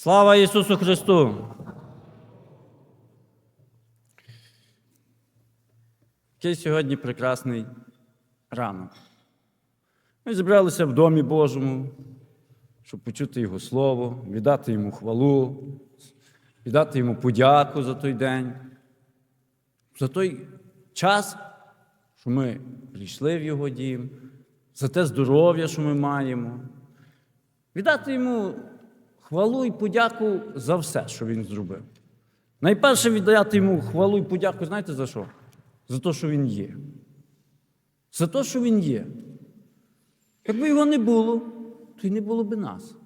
Слава Ісусу Христу! Який сьогодні прекрасний ранок. Ми зібралися в Домі Божому, щоб почути Його Слово, віддати Йому хвалу, віддати Йому подяку за той день, за той час, що ми прийшли в Його дім, за те здоров'я, що ми маємо. Віддати йому хвалу і подяку за все, що він зробив. Найперше віддати йому хвалу і подяку, знаєте за що? За те, що він є. За те, що він є. Якби його не було, то й не було би нас.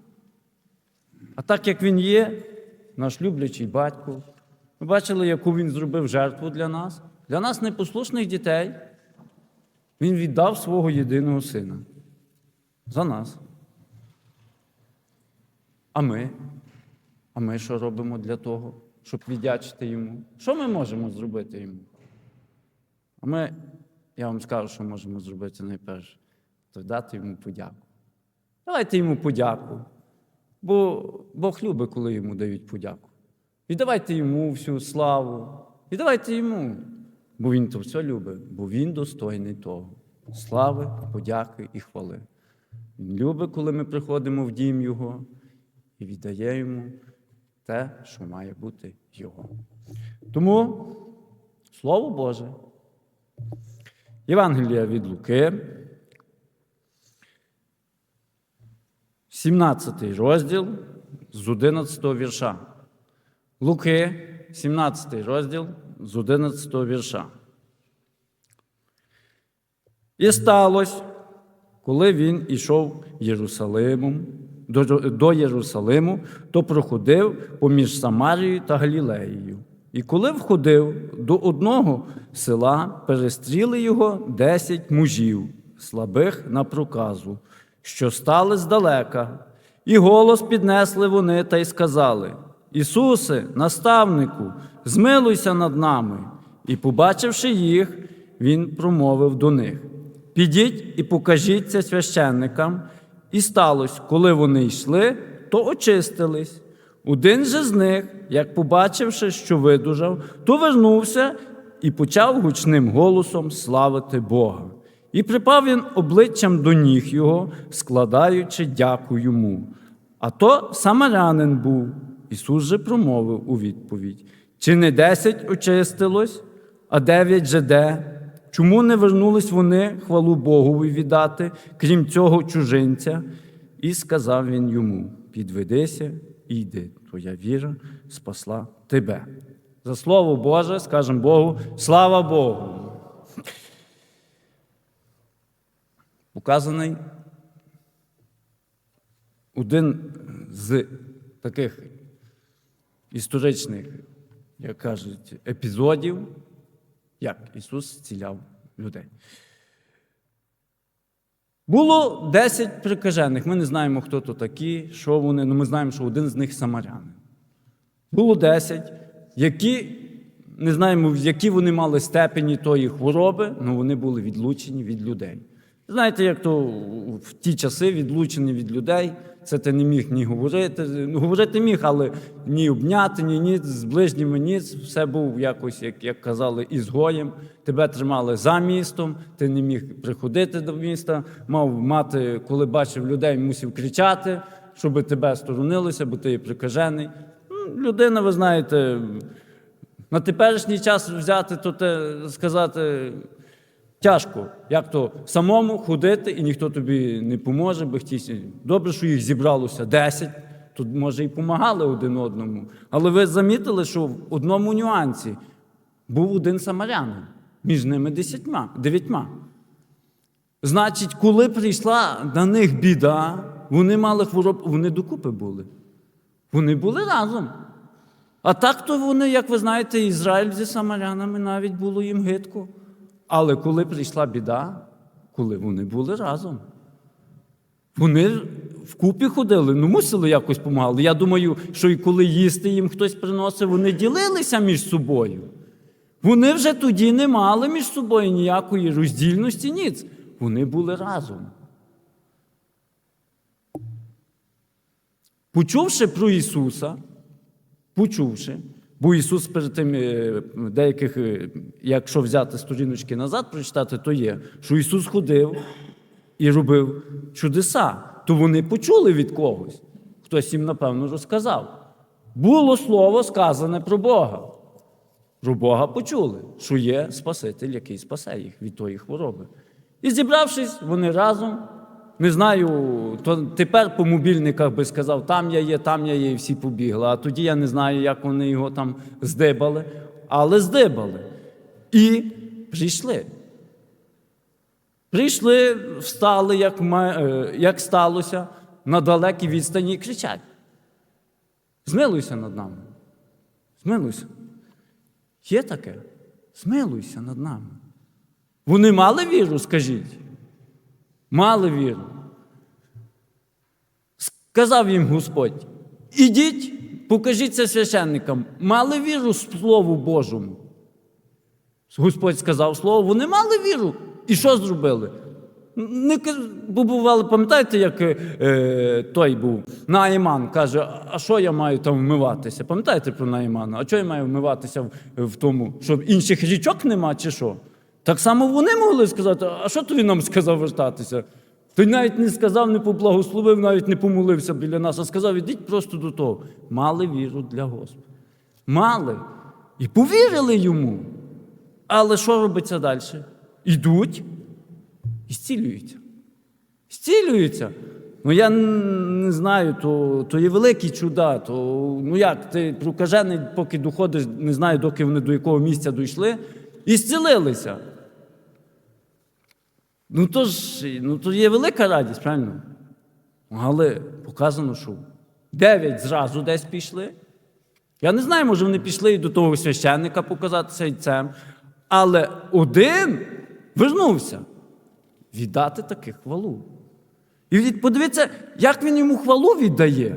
А так як він є, наш люблячий батько, ми бачили, яку він зробив жертву для нас, для нас непослушних дітей, він віддав свого єдиного сина. За нас. А ми? А ми що робимо для того, щоб віддячити йому? Що ми можемо зробити йому? А ми, я вам скажу, що можемо зробити найперше, то дати йому подяку. Давайте йому подяку. Бо Бог любить, коли йому дають подяку. Віддавайте йому всю славу. Віддавайте йому. Бо він то все любить, бо він достойний того. Слави, подяки і хвали. Він любить, коли ми приходимо в дім Його і віддає йому те, що має бути Його. Тому Слово Боже. Євангелія від Луки, 17 розділ з 11 вірша. Луки, 17 розділ з 11 вірша. І сталося, коли він ішов Єрусалимом, до, Єрусалиму, то проходив поміж Самарією та Галілеєю. І коли входив до одного села, перестріли його десять мужів, слабих на проказу, що стали здалека, і голос піднесли вони та й сказали: Ісусе, наставнику, змилуйся над нами. І, побачивши їх, він промовив до них: Підіть і покажіться священникам. І сталося, коли вони йшли, то очистились. Один же з них, як побачивши, що видужав, то вернувся і почав гучним голосом славити Бога. І припав він обличчям до ніг його, складаючи дяку йому. А то самарянин був. Ісус же промовив у відповідь: Чи не десять очистилось, а дев'ять же де? Чому не вернулись вони хвалу Богові віддати, крім цього чужинця? І сказав він йому: Підведися і йди, твоя віра спасла тебе. За слово Боже, скажемо Богу, слава Богу. Указаний один з таких історичних, як кажуть, епізодів, як Ісус зціляв людей. Було 10 прикажених. Ми не знаємо, хто то такі, що вони, але ми знаємо, що один з них самарянин. Було 10, які не знаємо, які вони мали степені тої хвороби, але вони були відлучені від людей. Знаєте, як то в ті часи відлучені від людей, це ти не міг ні говорити. Ну, говорити міг, але ні обняти, ні ніц, з ближніми ніц. Все був якось, як, як казали, ізгоєм. Тебе тримали за містом, ти не міг приходити до міста, мав мати, коли бачив людей, мусив кричати, щоб тебе сторонилися, бо ти є прикажений. Ну, Людина, ви знаєте, на теперішній час взяти, то те сказати. Тяжко, як то самому ходити, і ніхто тобі не поможе, бо хтось. Добре, що їх зібралося 10, тут, може, і допомагали один одному. Але ви замітили, що в одному нюансі був один самарянин, між ними десятьма, дев'ятьма. Значить, коли прийшла на них біда, вони мали хворобу, вони докупи були. Вони були разом. А так то вони, як ви знаєте, Ізраїль зі самарянами навіть було їм гидко. Але коли прийшла біда, коли вони були разом, вони вкупі ходили, ну мусили якось допомагати. Я думаю, що і коли їсти їм хтось приносив, вони ділилися між собою. Вони вже тоді не мали між собою ніякої роздільності, ніц. Вони були разом. почувши про Ісуса, почувши, бо Ісус перед тим е, деяких, е, якщо взяти сторіночки назад, прочитати, то є, що Ісус ходив і робив чудеса, то вони почули від когось. Хтось їм, напевно, розказав. Було слово сказане про Бога. Про Бога почули, що є Спаситель, який спасе їх від тої хвороби. І зібравшись, вони разом, не знаю, то тепер по мобільниках би сказав, там я є, там я є, і всі побігли. А тоді я не знаю, як вони його там здибали, але здибали. І прийшли. Прийшли, встали, як, е, як сталося, на далекій відстані і кричать. Змилуйся над нами. Змилуйся. Є таке? Змилуйся над нами. Вони мали віру, скажіть? Мали віру. Сказав їм Господь: ідіть, покажіться священникам. Мали віру Слову Божому. Господь сказав слово, вони мали віру. І що зробили? Не бували, пам'ятаєте, як е, той був Наїман каже: а що я маю там вмиватися? Пам'ятаєте про Наїмана? А що я маю вмиватися в, в тому, щоб інших річок нема, чи що? Так само вони могли сказати, а що то він нам сказав вертатися? Той навіть не сказав, не поблагословив, навіть не помолився біля нас, а сказав, ідіть просто до того. Мали віру для Господа. Мали. І повірили йому. Але що робиться далі? Ідуть і зцілюються. Зцілюються. Ну я не знаю, то, то є великі чуда. То, ну як, ти прокажений, поки доходиш, не знаю, доки вони до якого місця дійшли, і зцілилися. Ну то ж, ну то є велика радість, правильно? Але показано, що дев'ять зразу десь пішли. Я не знаю, може вони пішли і до того священника показатися яйцем, але один вернувся віддати таки хвалу. І подивіться, як він йому хвалу віддає.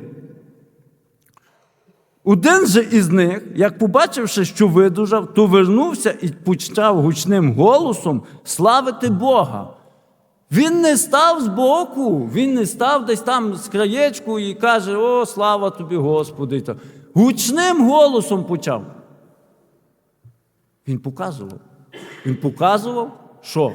Один же із них, як побачивши, що видужав, то вернувся і почав гучним голосом славити Бога. Він не став збоку, він не став десь там з краєчку і каже: О, слава тобі, Господи. Гучним голосом почав. Він показував. Він показував, що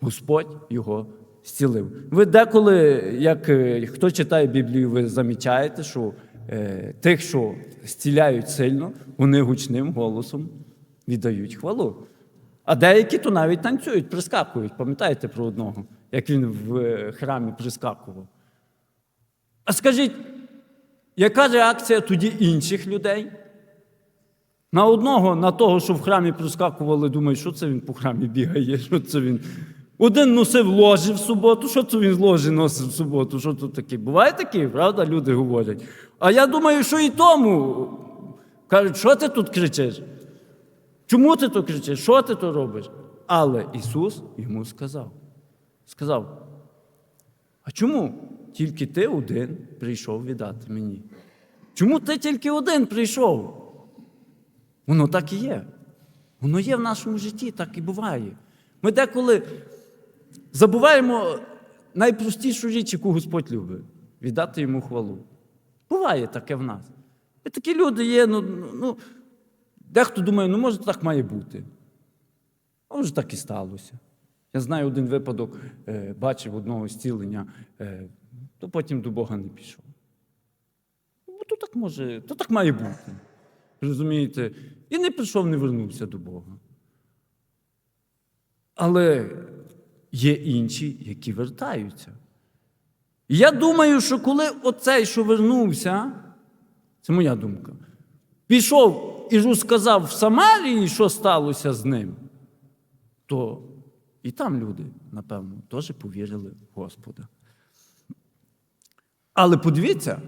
Господь його зцілив. Ви деколи, як е, хто читає Біблію, ви замічаєте, що е, тих, що зціляють сильно, вони гучним голосом віддають хвалу. А деякі то навіть танцюють, прискакують. Пам'ятаєте про одного, як він в е, храмі прискакував? А скажіть, яка реакція тоді інших людей? На одного, на того, що в храмі проскакували, думають, що це він по храмі бігає, що це він. Один носив ложі в суботу, що це він з ложі носив в суботу, що тут таке? Буває таке, правда, люди говорять. А я думаю, що і тому. Кажуть, що ти тут кричиш? Чому ти то кричиш? Що ти то робиш? Але Ісус йому сказав: сказав: А чому тільки ти один прийшов віддати мені? Чому ти тільки один прийшов? Воно так і є. Воно є в нашому житті, так і буває. Ми деколи забуваємо найпростішу річ, яку Господь любить віддати йому хвалу. Буває таке в нас. І такі люди є, ну, ну, ну дехто думає, ну може так має бути. А може так і сталося. Я знаю один випадок, е, бачив одного зцілення, е, то потім до Бога не пішов. Ну, то так може, то так має бути. Розумієте? І не прийшов, не вернувся до Бога. Але є інші, які вертаються. Я думаю, що коли оцей, що вернувся, це моя думка, пішов і розказав в Самарії, що сталося з ним, то і там люди, напевно, теж повірили в Господа. Але подивіться,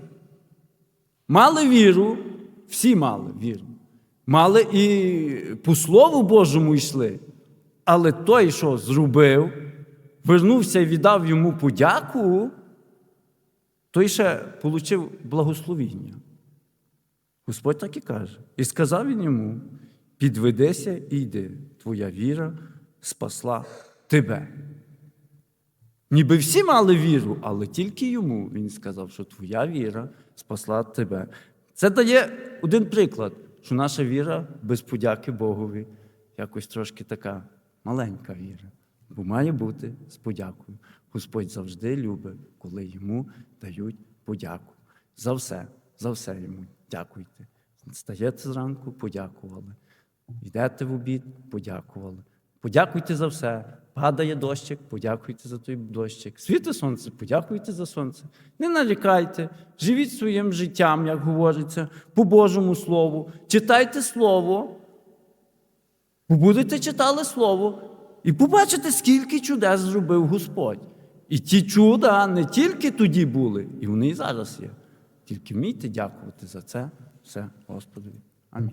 мали віру, всі мали віру. Мали і по Слову Божому йшли. Але той, що зробив, вернувся і віддав йому подяку, той ще отримав благословіння. Господь так і каже. І сказав він йому: підведися і йди, твоя віра спасла тебе. Ніби всі мали віру, але тільки йому він сказав, що твоя віра спасла тебе. Це дає один приклад, що наша віра без подяки Богові якось трошки така маленька віра. Бо має бути з подякою. Господь завжди любить, коли йому дають подяку. За все, за все йому дякуйте. Стаєте зранку, подякували. Йдете в обід, подякували. Подякуйте за все. Падає дощик, подякуйте за той дощик. Світе сонце, подякуйте за сонце. Не нарікайте, живіть своїм життям, як говориться, по Божому Слову. Читайте Слово. Ви будете читали Слово і побачите, скільки чудес зробив Господь. І ті чуда не тільки тоді були, і вони і зараз є. Тільки вмійте дякувати за це все Господові. Амінь.